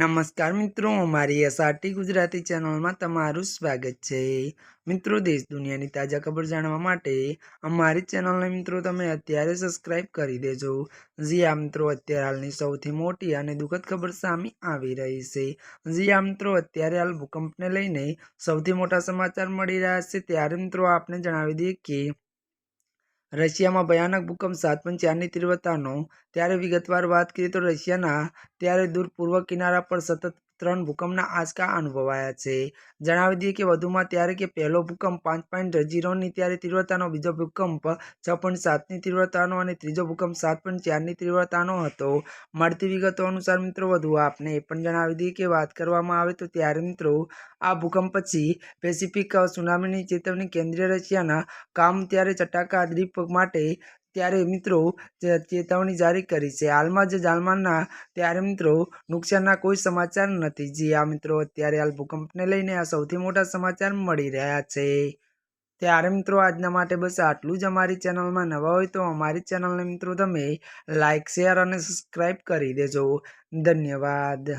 નમસ્કાર મિત્રો, અમારી એસઆરટી ગુજરાતી ચેનલમાં તમારું સ્વાગત છે. મિત્રો, દેશ દુનિયાની તાજા ખબર જાણવા માટે અમારી ચેનલને મિત્રો તમે અત્યારે સબસ્ક્રાઈબ કરી દેજો. જી આ મિત્રો, અત્યારે હાલની સૌથી મોટી અને દુઃખદ ખબર સામે આવી રહી છે. જી આ મિત્રો, અત્યારે હાલ ભૂકંપને લઈને સૌથી મોટા સમાચાર મળી રહ્યા છે. ત્યારે મિત્રો, આપને જણાવી દઈએ કે રશિયામાં ભયાનક ભૂકંપ સાત પોઈન્ટ ચારની તીવ્રતાનો, ત્યારે વિગતવાર વાત કરીએ તો રશિયાના, ત્યારે દૂર પૂર્વ કિનારા પર સતત ત્રણ ભૂકંપના આંચકા અનુભવાયા છે. જણાવી દઈએ કે વધુમાં ત્યારે કે પહેલો ભૂકંપ પાંચ પોઈન્ટ ઝીરોની ત્યારે તીવ્રતાનો, બીજો ભૂકંપ છ પોઈન્ટ સાતની તીવ્રતાનો અને ત્રીજો ભૂકંપ સાત પોઈન્ટ ચારની તીવ્રતાનો હતો. મળતી વિગતો અનુસાર મિત્રો વધુ આપને એ પણ જણાવી દઈએ કે વાત કરવામાં આવે તો ત્યારે મિત્રો આ ભૂકંપ પછી પેસિફિક સુનામીની ચેતવણી કેન્દ્રીય રશિયાના કામ ત્યારે ચટાકા દ્વીપ માટે ત્યારે મિત્રો ચેતવણી જારી કરી છે, હાલમાં જ જાલમાનના ત્યારે મિત્રો નુકસાનના કોઈ સમાચાર નથી. જે આ મિત્રો, અત્યારે હાલ ભૂકંપને લઈને આ સૌથી મોટા સમાચાર મળી રહ્યા છે. ત્યારે મિત્રો આજના માટે બસ આટલું જ. અમારી ચેનલમાં નવા હોય તો અમારી ચેનલને મિત્રો તમે લાઇક શેર અને સબસ્ક્રાઈબ કરી દેજો. ધન્યવાદ.